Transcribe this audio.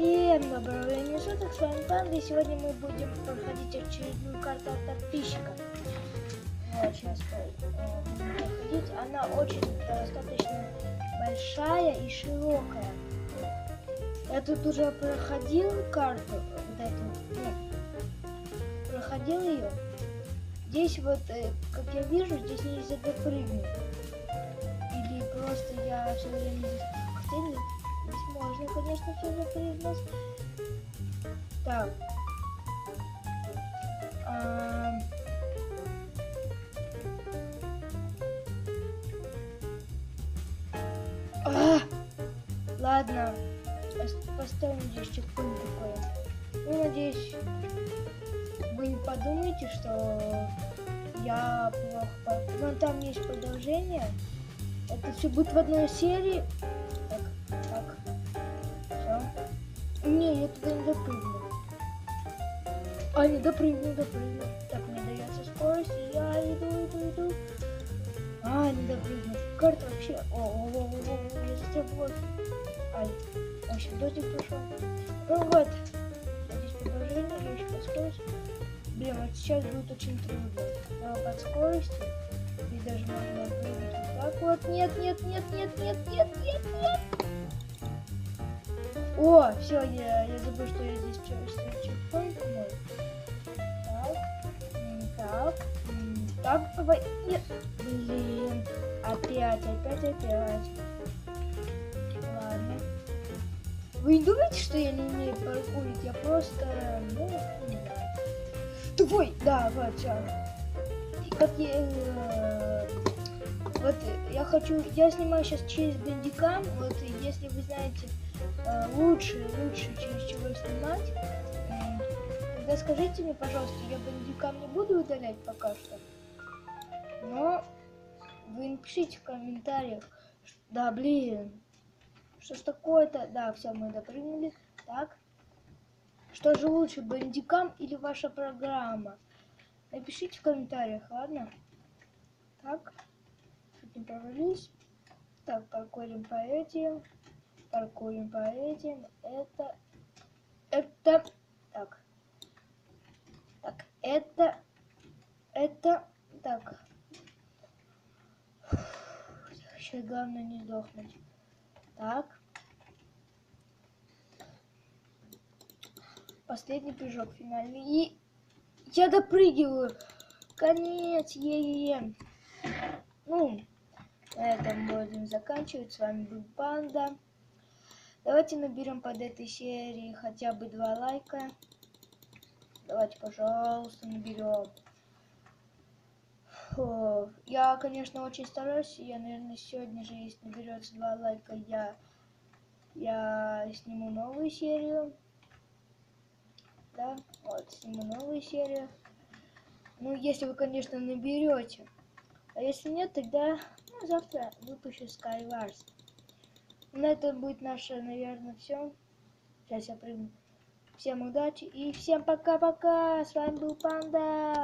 Всем доброго времени суток, с вами Панда, и сегодня мы будем проходить очередную карту от подписчика. Вот, сейчас э, проходить. Она очень достаточно большая и широкая. Я тут уже проходил карту, вот эту, ну, проходил ее. Здесь вот, э, как я вижу, здесь нельзя допрыгнуть. Или просто я все время здесь... Можно, конечно, все запрыгнуть. Так. А... А! Ладно, пос- поставим здесь чекпоинт такой. Ну, надеюсь, вы не подумаете, что я плохо... по- Ну, там есть продолжение. Это все будет в одной серии. Я туда не допрыгну. А, не допрыгну, допрыгну. Так, мне дается скорость, и я иду, иду, иду. А, не допрыгну. Карта вообще... О, о, о, о, о, я вот. Ай, в общем, дождик пошел. Ну вот. Здесь продолжение, я еще под скоростью. Блин, вот сейчас будет очень трудно. Но под скоростью. И даже можно прыгать вот так вот. Нет, нет, нет, нет, нет, нет, нет, нет. О, все, я, я забыл, что я здесь чекпоинт мой. Так, так, так, давай. Нет, блин, опять, опять, опять. Ладно. Вы не думаете, что я не умею паркурить? Я просто, ну, не да, вот. И Как я, э, вот я хочу, я снимаю сейчас через бандикам, вот если вы знаете лучше, лучше через чего снимать, тогда скажите мне, пожалуйста, я бандикам не буду удалять пока что, но вы напишите в комментариях, ш- да, блин, что ж такое-то, да, все, мы допрыгнули, так, что же лучше, бандикам или ваша программа? Напишите в комментариях, ладно? Так, чуть не провалились. Так, паркурим по этим, паркурим по этим. Это, это, так, так, это, это, так. Сейчас главное не сдохнуть. Так. Последний прыжок финальный. И я допрыгиваю. Конец. Е-е-е. Ну, на этом будем заканчивать. С вами был Панда. Давайте наберем под этой серией хотя бы два лайка. Давайте, пожалуйста, наберем. Я, конечно, очень стараюсь. Я, наверное, сегодня же, если наберется два лайка, я, я сниму новую серию. Да, вот, сниму новую серию. Ну, если вы, конечно, наберете. А если нет, тогда ну, завтра выпущу Skywars. На этом будет наше, наверное, все. Сейчас я прыгну. Всем удачи и всем пока-пока. С вами был Панда.